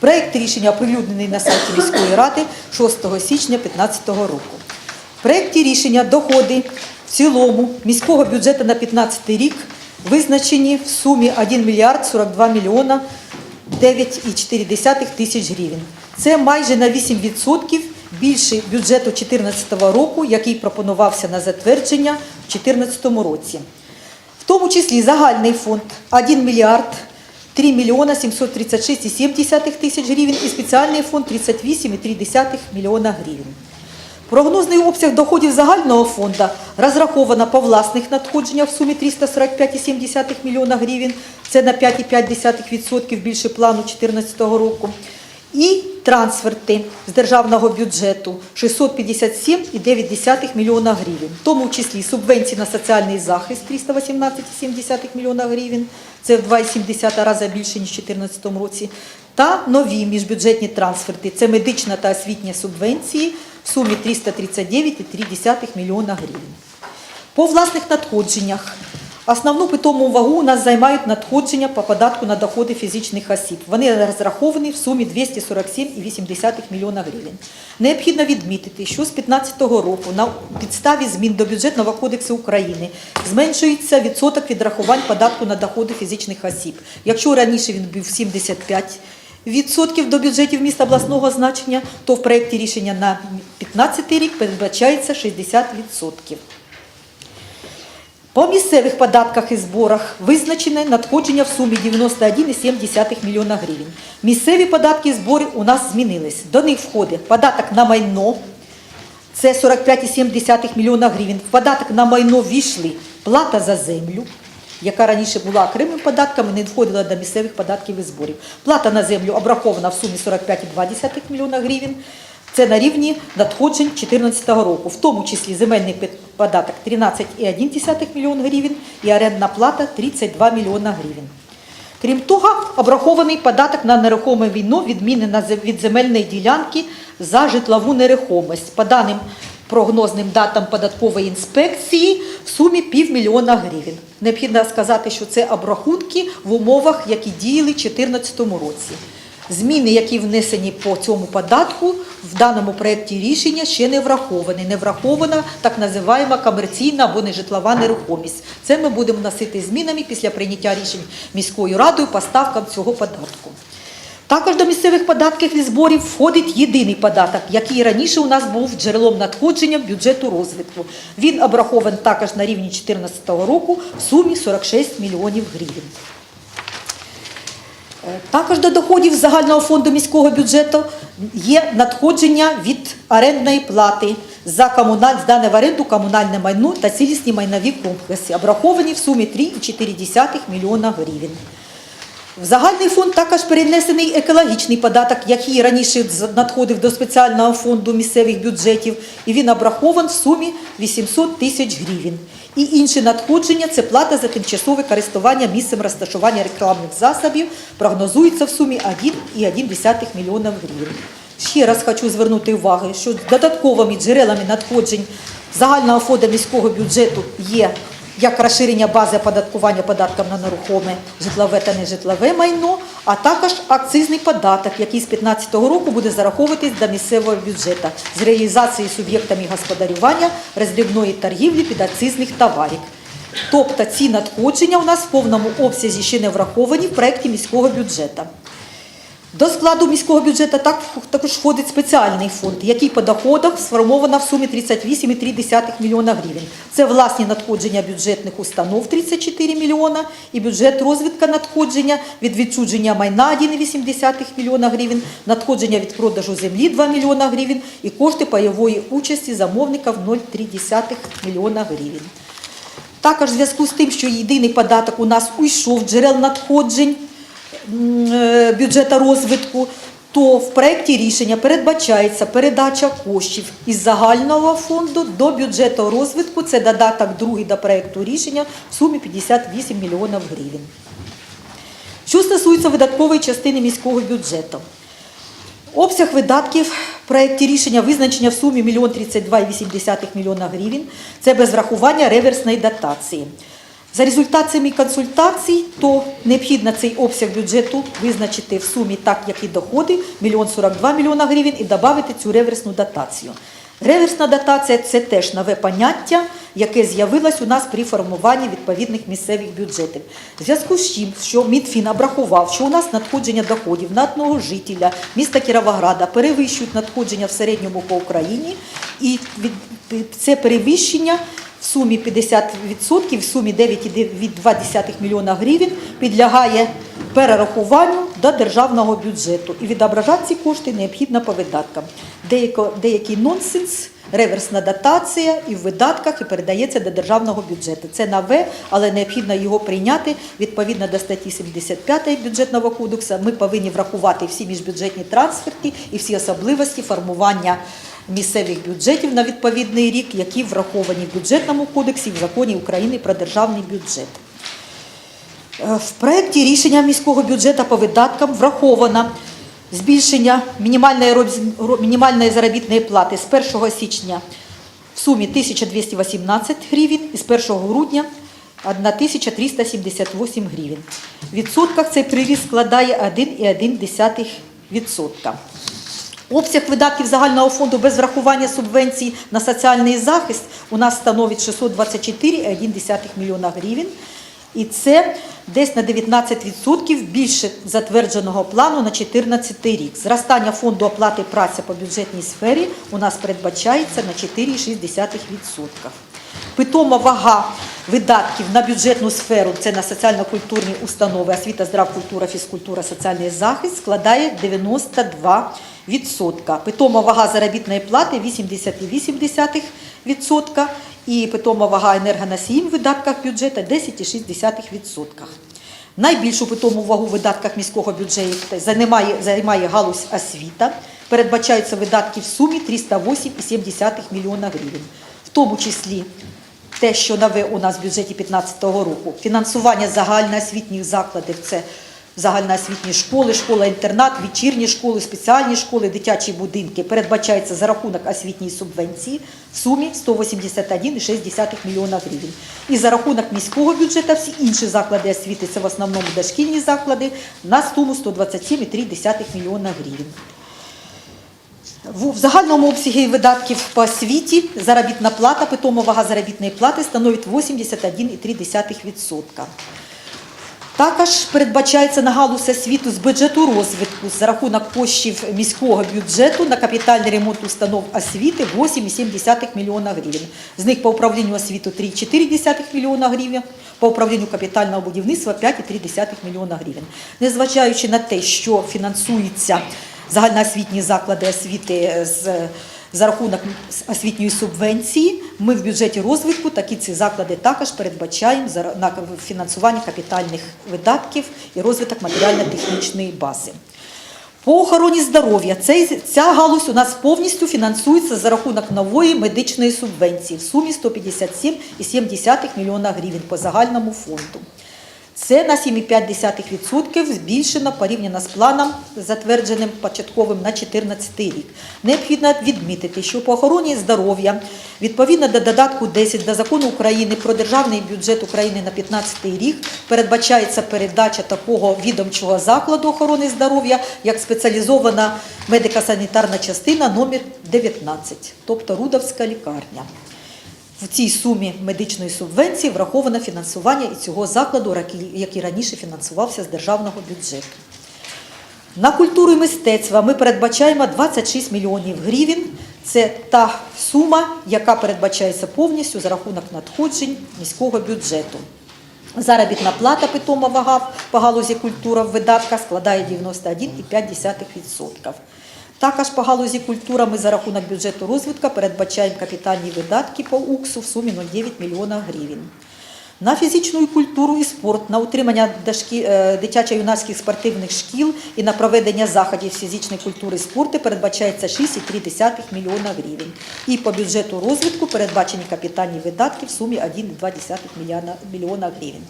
Проект рішення оприлюднений на сайті міської ради 6 січня 2015 року. В проєкті рішення доходи в цілому міського бюджету на 2015 рік визначені в сумі 1 мільярд 42 мільйона 9,4 тисяч гривень. Це майже на 8% більше бюджету 2014 року, який пропонувався на затвердження в 2014 році. В тому числі загальний фонд 1 мільярд 3 мільйона 736,7 тисяч гривень і спеціальний фонд 38,3 мільйона гривень. Прогнозний обсяг доходів загального фонду розраховано по власних надходженнях в сумі 345,7 мільйона гривень, це на 5,5% більше плану 2014 року. І трансферти з державного бюджету 657,9 мільйона гривень, в тому числі субвенції на соціальний захист 318,7 мільйона гривень, це в 2,7 рази більше, ніж у 2014 році, та нові міжбюджетні трансферти, це медична та освітня субвенції в сумі 339,3 мільйона гривень. По власних надходженнях основну питому вагу у нас займають надходження по податку на доходи фізичних осіб. Вони розраховані в сумі 247,8 мільйона гривень. Необхідно відмітити, що з 2015 року на підставі змін до бюджетного кодексу України зменшується відсоток відрахувань податку на доходи фізичних осіб. Якщо раніше він був 75 відсотків до бюджетів міста обласного значення, то в проєкті рішення на 2015 рік передбачається 60 відсотків. По місцевих податках і зборах визначене надходження в сумі 91,7 мільйона гривень. Місцеві податки і збори у нас змінились. До них входить податок на майно, це 45,7 мільйона гривень. В податок на майно війшли плата за землю, яка раніше була окремим податком і не входила до місцевих податків і зборів. Плата на землю обрахована в сумі 45,2 мільйона гривень. Це на рівні надходжень 2014 року, в тому числі земельний податок 13,1 мільйон гривень і орендна плата 32 мільйона гривень. Крім того, обрахований податок на нерухоме війно відмінена від земельної ділянки за житлову нерухомість. По даним прогнозним датам податкової інспекції в сумі півмільйона гривень. Необхідно сказати, що це обрахунки в умовах, які діяли в 2014 році. Зміни, які внесені по цьому податку, в даному проєкті рішення ще не враховані. Не врахована так називаємо комерційна або нежитлова нерухомість. Це ми будемо вносити змінами після прийняття рішень міською радою по ставкам цього податку. Також до місцевих податків і зборів входить єдиний податок, який раніше у нас був джерелом надходження бюджету розвитку. Він обрахований також на рівні 2014 року в сумі 46 мільйонів гривень. Також до доходів загального фонду міського бюджету є надходження від орендної плати за комуналь... здане в оренду комунальне майно та цілісні майнові комплекси, обраховані в сумі 3,4 мільйона гривень. В загальний фонд також перенесений екологічний податок, який раніше надходив до спеціального фонду місцевих бюджетів, і він обрахован в сумі 800 тисяч гривень. І інші надходження це плата за тимчасове користування місцем розташування рекламних засобів, прогнозується в сумі 1,1 мільйона гривень. Ще раз хочу звернути увагу, що додатковими джерелами надходжень загального фонду міського бюджету є як розширення бази оподаткування податком на нерухоме житлове та нежитлове майно, а також акцизний податок, який з 2015 року буде зараховуватись до місцевого бюджету з реалізації суб'єктами господарювання роздрібної торгівлі підакцизних товарів. Тобто ці надходження у нас в повному обсязі ще не враховані в проєкті міського бюджету. До складу міського бюджету так, також входить спеціальний фонд, який по доходах сформовано в сумі 38,3 мільйона гривень. Це власні надходження бюджетних установ 34 мільйона і бюджет розвитку надходження від відчудження майна 1,8 мільйона гривень, надходження від продажу землі 2 мільйона гривень і кошти пайової участі замовника в 0,3 мільйона гривень. Також в зв'язку з тим, що єдиний податок у нас уйшов джерел надходжень бюджету розвитку, то в проєкті рішення передбачається передача коштів із загального фонду до бюджету розвитку. Це додаток другий до проєкту рішення в сумі 58 мільйонів гривень. Що стосується видаткової частини міського бюджету, Обсяг видатків в проєкті рішення визначення в сумі 1 32,8 мільйона гривень. Це без врахування реверсної дотації. За результатами консультацій, то необхідно цей обсяг бюджету визначити в сумі так, як і доходи, 1 42 мільйона гривень, і додати цю реверсну дотацію. Реверсна дотація це теж нове поняття, яке з'явилось у нас при формуванні відповідних місцевих бюджетів. В зв'язку з чим, що Мінфін обрахував, що у нас надходження доходів на одного жителя міста Кіровограда перевищують надходження в середньому по Україні, і це перевищення сумі 50%, в сумі 9,2 мільйона гривень підлягає перерахуванню до державного бюджету. І відображати ці кошти необхідно по видаткам. Деякий нонсенс, реверсна дотація і в видатках і передається до державного бюджету. Це нове, але необхідно його прийняти відповідно до статті 75 бюджетного кодексу. Ми повинні врахувати всі міжбюджетні трансферти і всі особливості формування місцевих бюджетів на відповідний рік, які враховані в бюджетному кодексі в законі України про державний бюджет. Е, В проєкті рішення міського бюджету по видаткам враховано збільшення мінімальної, заробітної плати з 1 січня в сумі 1218 гривень і з 1 грудня 1378 гривень. В відсотках цей приріст складає 1,1%. Обсяг видатків загального фонду без врахування субвенцій на соціальний захист у нас становить 624,1 мільйона гривень. І це десь на 19% більше затвердженого плану на 2014 рік. Зростання фонду оплати праці по бюджетній сфері у нас передбачається на 4,6%. Питома вага видатків на бюджетну сферу, це на соціально-культурні установи, освіта, здрав, культура, фізкультура, соціальний захист, складає 92%. Питома вага заробітної плати 80,8%. І питома вага енергоносіїв в видатках бюджету 10,6%. Найбільшу питому вагу в видатках міського бюджету займає, займає галузь освіта. Передбачаються видатки в сумі 308,7 мільйона гривень. В тому числі те, що нове у нас в бюджеті 2015 року, фінансування загальноосвітніх закладів це загальноосвітні школи, школа-інтернат, вечірні школи, спеціальні школи, дитячі будинки передбачається за рахунок освітньої субвенції в сумі 181,6 мільйона гривень. І за рахунок міського бюджету всі інші заклади освіти, це в основному дошкільні заклади, на суму 127,3 мільйона гривень. В загальному обсягі видатків по освіті заробітна плата, питома заробітної плати становить 81,3%. Також передбачається на галузь освіту з бюджету розвитку за рахунок коштів міського бюджету на капітальний ремонт установ освіти 8,7 мільйона гривень. З них по управлінню освіту 3,4 мільйона гривень, по управлінню капітального будівництва 5,3 мільйона гривень. Незважаючи на те, що фінансуються загальноосвітні заклади освіти з за рахунок освітньої субвенції ми в бюджеті розвитку такі ці заклади також передбачаємо на фінансування капітальних видатків і розвиток матеріально-технічної бази. По охороні здоров'я цей, ця галузь у нас повністю фінансується за рахунок нової медичної субвенції в сумі 157,7 мільйона гривень по загальному фонду. Це на 7,5% збільшено порівняно з планом, затвердженим початковим на 2014 рік. Необхідно відмітити, що по охороні здоров'я відповідно до додатку 10 до закону України про державний бюджет України на 2015 рік передбачається передача такого відомчого закладу охорони здоров'я як спеціалізована медико-санітарна частина номер 19, тобто Рудовська лікарня. В цій сумі медичної субвенції враховано фінансування і цього закладу, який- раніше фінансувався з державного бюджету. На культуру і мистецтва ми передбачаємо 26 мільйонів гривень. Це та сума, яка передбачається повністю за рахунок надходжень міського бюджету. Заробітна плата питома вага по галузі культура в видатках складає 91,5%. Також по галузі культура ми за рахунок бюджету розвитку передбачаємо капітальні видатки по УКСу в сумі 0,9 мільйона гривень. На фізичну культуру і спорт, на утримання е, дитячо-юнацьких спортивних шкіл і на проведення заходів фізичної культури і спорту передбачається 6,3 мільйона гривень. І по бюджету розвитку передбачені капітальні видатки в сумі 1,2 мільйона- мільйона гривень.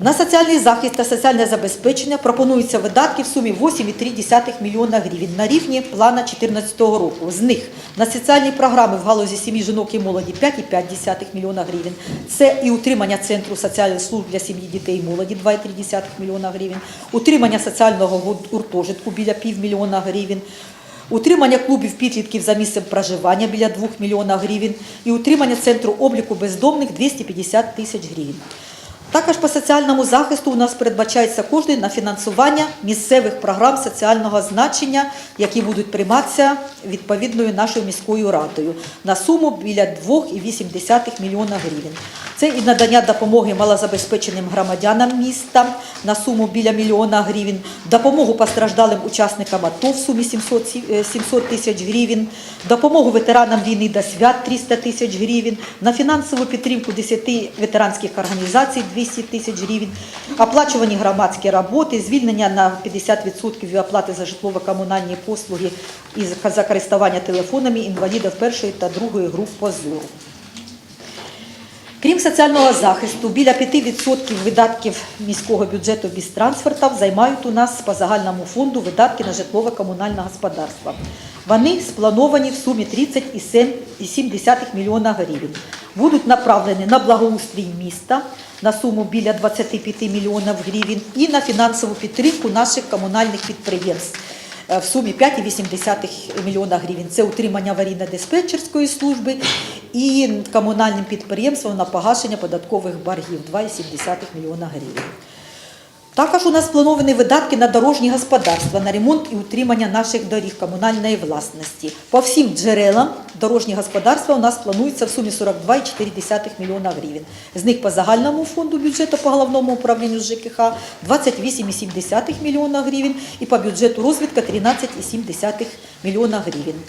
На соціальний захист та соціальне забезпечення пропонуються видатки в сумі 8,3 мільйона гривень на рівні плана 2014 року. З них на соціальні програми в галузі сім'ї, жінок і молоді 5,5 мільйона гривень. Це і утримання Центру соціальних служб для сім'ї, дітей і молоді 2,3 мільйона гривень, утримання соціального гуртожитку біля півмільйона гривень, Утримання клубів підлітків за місцем проживання біля 2 мільйона гривень і утримання центру обліку бездомних 250 тисяч гривень. Також по соціальному захисту у нас передбачаються кошти на фінансування місцевих програм соціального значення, які будуть прийматися відповідною нашою міською радою на суму біля 2,8 мільйона гривень. Це і надання допомоги малозабезпеченим громадянам міста на суму біля мільйона гривень, допомогу постраждалим учасникам АТО в сумі 700 е, 700 тисяч гривень, допомогу ветеранам війни до свят 300 тисяч гривень, на фінансову підтримку 10 ветеранських організацій 200 тисяч гривень, оплачувані громадські роботи, звільнення на 50% від оплати за житлово-комунальні послуги і за- користування телефонами інвалідів першої та другої груп по зору. Крім соціального захисту, біля 5% видатків міського бюджету без трансфертів займають у нас по загальному фонду видатки на житлово-комунальне господарство. Вони сплановані в сумі 30,7 мільйона гривень. Будуть направлені на благоустрій міста на суму біля 25 мільйонів гривень і на фінансову підтримку наших комунальних підприємств е, в сумі 5,8 мільйона гривень. Це утримання аварійно-диспетчерської служби і комунальним підприємствам на погашення податкових боргів 2,7 мільйона гривень. Також у нас сплановані видатки на дорожні господарства, на ремонт і утримання наших доріг комунальної власності. По всім джерелам дорожні господарства у нас планується в сумі 42,4 мільйона гривень. З них по загальному фонду бюджету по головному управлінню ЖКХ 28,7 мільйона гривень і по бюджету розвитку 13,7 мільйона гривень.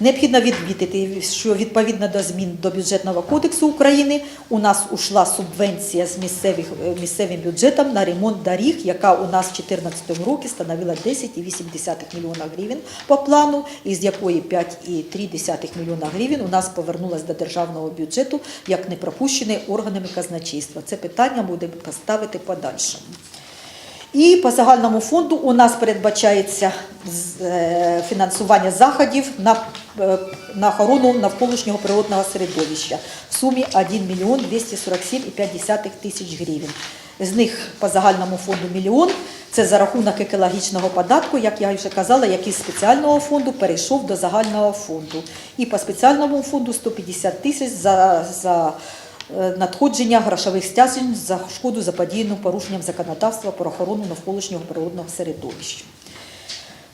Необхідно відмітити, що відповідно до змін до бюджетного кодексу України у нас ушла субвенція з місцевих, е, місцевим бюджетом на ремонт доріг, яка у нас в 2014 році становила 10,8 мільйона гривень по плану, із якої 5,3 мільйона гривень у нас повернулось до державного бюджету як не пропущений органами казначейства. Це питання буде поставити подальшому. І по загальному фонду у нас передбачається е, фінансування заходів на, е, на охорону навколишнього природного середовища в сумі 1 мільйон 247,5 тисяч гривень. З них по загальному фонду мільйон. Це за рахунок екологічного податку, як я вже казала, який з спеціального фонду перейшов до загального фонду. І по спеціальному фонду 150 тисяч за, за надходження грошових стягнень за шкоду заподіяну порушенням законодавства про охорону навколишнього природного середовища.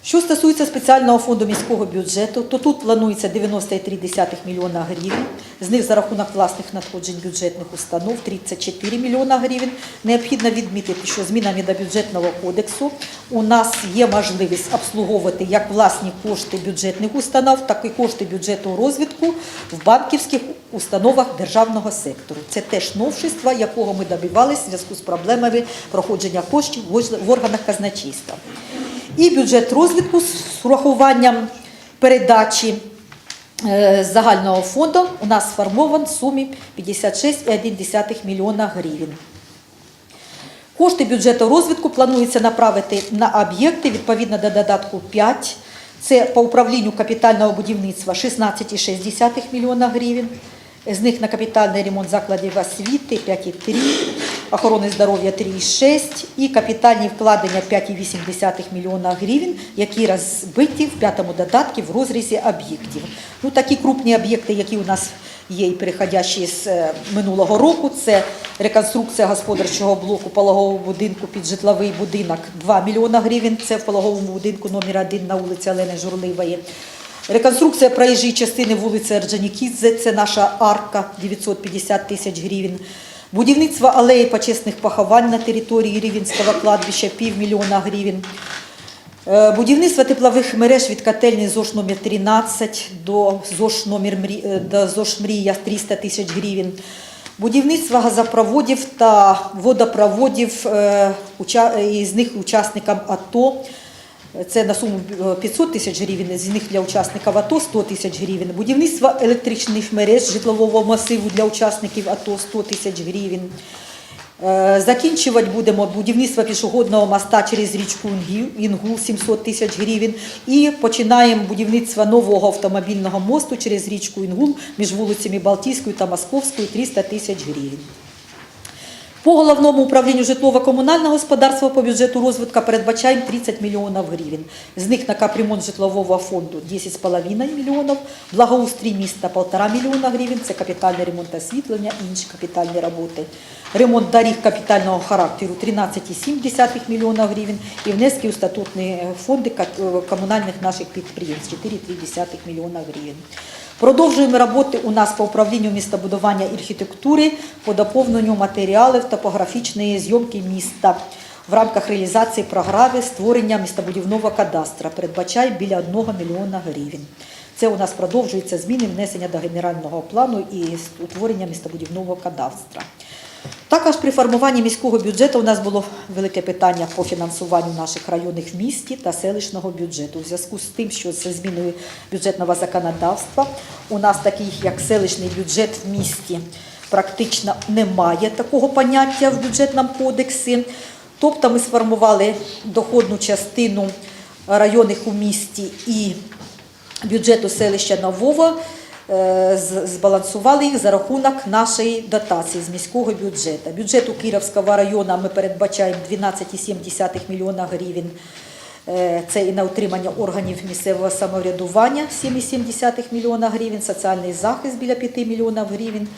Що стосується спеціального фонду міського бюджету, то тут планується 93,3 мільйона гривень. З них за рахунок власних надходжень бюджетних установ 34 мільйона гривень. Необхідно відмітити, що змінами до бюджетного кодексу у нас є можливість обслуговувати як власні кошти бюджетних установ, так і кошти бюджету розвитку в банківських установах державного сектору. Це теж новшество, якого ми добивалися в зв'язку з проблемами проходження коштів в органах казначейства. І бюджет розвитку з урахуванням передачі е, загального фонду у нас сформован в сумі 56,1 мільйона гривень. Кошти бюджету розвитку планується направити на об'єкти відповідно до додатку 5. Це по управлінню капітального будівництва 16,6 мільйона гривень. З них на капітальний ремонт закладів освіти 5,3, охорони здоров'я 3,6 і капітальні вкладення 5,8 мільйона гривень, які розбиті в п'ятому додатку в розрізі об'єктів. Ну, такі крупні об'єкти, які у нас є і переходящі з е, минулого року, це реконструкція господарчого блоку пологового будинку під житловий будинок 2 мільйона гривень, це в пологовому будинку номер 1 на вулиці Олени Журливої. Реконструкція проїжджої частини вулиці Орджонікідзе, це наша арка 950 тисяч гривень. Будівництво алеї почесних поховань на території Рівенського кладбища півмільйона гривень. Е, Будівництво теплових мереж від котельні ЗОЖ номер 13 до ЗОЖ номер е, до ЗОЖ Мрія 300 тисяч гривень. Будівництво газопроводів та водопроводів, е, із них учасникам АТО. Це на суму е, 500 тисяч гривень, з них для учасників АТО 100 тисяч гривень. Будівництво електричних мереж житлового масиву для учасників АТО 100 тисяч гривень. Е, Закінчувати будемо будівництво пішохідного моста через річку Інгул 700 тисяч гривень. І починаємо будівництво нового автомобільного мосту через річку Інгул між вулицями Балтійською та Московською 300 тисяч гривень. По головному управлінню житлово-комунального господарства по бюджету розвитку передбачаємо 30 мільйонів гривень. З них на капремонт житлового фонду 10,5 мільйонів, благоустрій міста 1,5 мільйона гривень, це капітальний ремонт освітлення і інші капітальні роботи. Ремонт доріг капітального характеру 13,7 мільйона гривень і внески у статутні фонди комунальних наших підприємств 4,3 мільйона гривень. Продовжуємо роботи у нас по управлінню містобудування і архітектури по доповненню матеріалів топографічної зйомки міста в рамках реалізації програми створення містобудівного кадастра. Передбачає біля 1 мільйона гривень. Це у нас продовжується зміни внесення до генерального плану і утворення містобудівного кадастра. Також при формуванні міського бюджету у нас було велике питання по фінансуванню наших районних в місті та селищного бюджету. У зв'язку з тим, що з зміною бюджетного законодавства у нас такий як селищний бюджет в місті практично немає такого поняття в бюджетному кодексі. Тобто ми сформували доходну частину районних у місті і бюджету селища Нового збалансували їх за рахунок нашої дотації з міського бюджету. Бюджету Кіровського району ми передбачаємо 12,7 мільйона гривень. Е, Це і на утримання органів місцевого самоврядування 7,7 мільйона гривень, соціальний захист біля 5 мільйонів гривень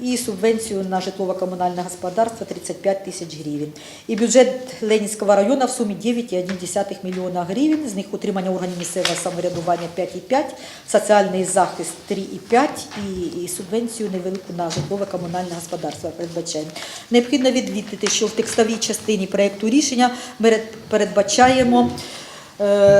і субвенцію на житлово-комунальне господарство 35 тисяч гривень. І бюджет Ленінського району в сумі 9,1 мільйона гривень, з них утримання органів місцевого самоврядування 5,5, соціальний захист 3,5 і, і субвенцію невелику на житлово-комунальне господарство передбачаємо. Необхідно відмітити, що в текстовій частині проєкту рішення ми передбачаємо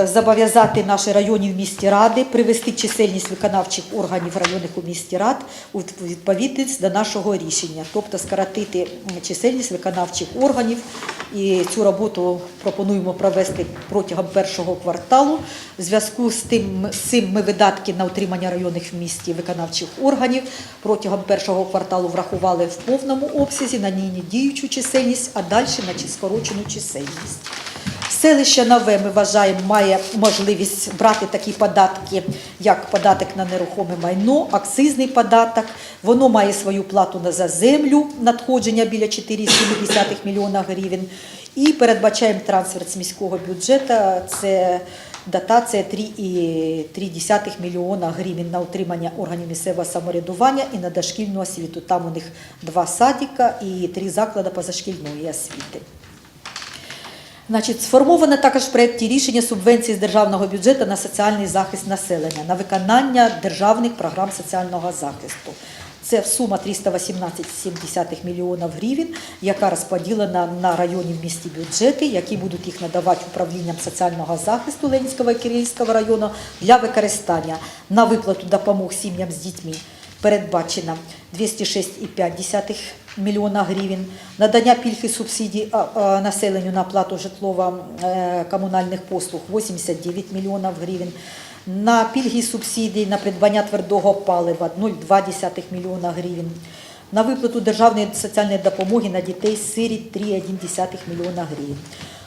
зобов'язати наші районні в місті ради привести чисельність виконавчих органів районних у місті рад у відповідність до нашого рішення, тобто скоротити чисельність виконавчих органів. І цю роботу пропонуємо провести протягом першого кварталу. В зв'язку з тим цим ми видатки на утримання районних в місті виконавчих органів протягом першого кварталу врахували в повному обсязі на нині діючу чисельність, а далі на скорочену чисельність. Селище Нове, ми вважаємо, має можливість брати такі податки, як податок на нерухоме майно, акцизний податок. Воно має свою плату за землю, надходження біля 4,7 мільйона гривень. І передбачаємо трансфер з міського бюджету. Це дотація 3,3 мільйона гривень на утримання органів місцевого самоврядування і на дошкільну освіту. Там у них два садика і три заклади позашкільної освіти. Значить, сформовано також в проєкті рішення субвенції з державного бюджету на соціальний захист населення, на виконання державних програм соціального захисту. Це сума 318,7 мільйонів гривень, яка розподілена на районні в місті бюджети, які будуть їх надавати управлінням соціального захисту Ленінського і Кирилівського району для використання на виплату допомог сім'ям з дітьми передбачено 206,5 мільйона гривень, надання пільги субсидій населенню на плату житлово-комунальних послуг 89 мільйонів гривень, на пільги субсидій на придбання твердого палива 0,2 мільйона гривень, на виплату державної соціальної допомоги на дітей сиріт 3,1 мільйона гривень.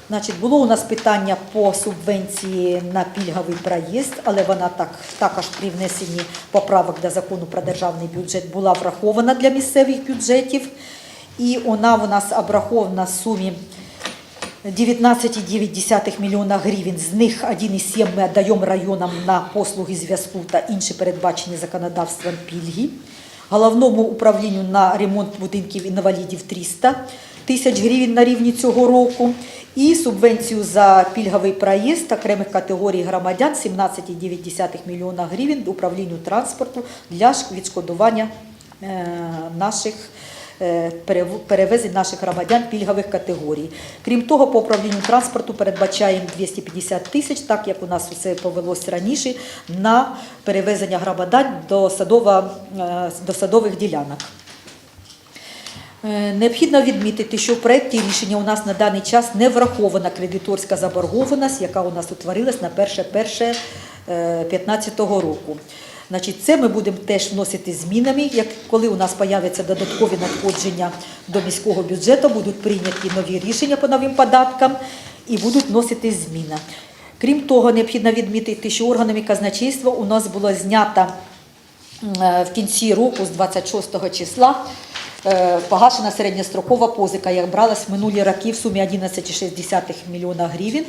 Значить, було у нас питання по субвенції на пільговий проїзд, але вона так також при внесенні поправок до закону про державний бюджет була врахована для місцевих бюджетів. І вона у нас обрахована в сумі 19,9 мільйона гривень. З них 1,7 ми віддаємо районам на послуги зв'язку та інші передбачені законодавством пільги. Головному управлінню на ремонт будинків інвалідів 300 тисяч гривень на рівні цього року. І субвенцію за пільговий проїзд окремих категорій громадян 17,9 мільйона гривень управлінню транспорту для відшкодування е, наших е, перевезень наших громадян пільгових категорій. Крім того, по управлінню транспорту передбачаємо 250 тисяч, так як у нас це повелось раніше, на перевезення громадян до, садова, е, до садових ділянок. Е, Необхідно відмітити, що в проєкті рішення у нас на даний час не врахована кредиторська заборгованість, яка у нас утворилась на 1.1.15 року. Значить, це ми будемо теж вносити змінами. Як коли у нас появляться додаткові надходження до міського бюджету, будуть прийняті нові рішення по новим податкам і будуть вносити зміни. Крім того, необхідно відмітити, що органами казначейства у нас було знято е, в кінці року, з 26 числа, е, погашена середньострокова позика, як бралась минулі роки в сумі 11,6 мільйона гривень.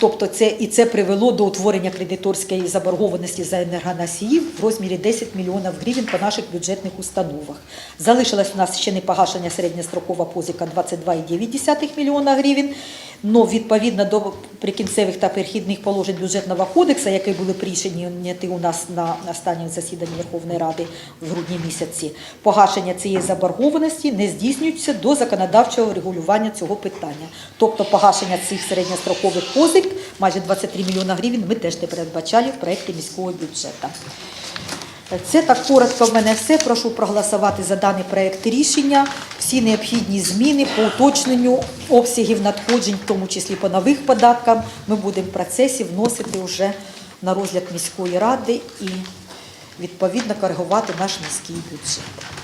Тобто це і це привело до утворення кредиторської заборгованості за енергоносії в розмірі 10 мільйонів гривень по наших бюджетних установах. Залишилась у нас ще не погашення середньострокова позика 22,9 мільйона гривень. Но відповідно до прикінцевих та перехідних положень бюджетного кодексу, які були прийняті у нас на останньому засіданні Верховної Ради в грудні місяці, погашення цієї заборгованості не здійснюється до законодавчого регулювання цього питання. Тобто погашення цих середньострокових позик, майже 23 мільйона гривень, ми теж не передбачали в проєкті міського бюджету. Це так коротко в мене все. Прошу проголосувати за даний проект рішення. Всі необхідні зміни по уточненню обсягів надходжень, в тому числі по нових податкам, ми будемо в процесі вносити вже на розгляд міської ради і відповідно коригувати наш міський бюджет.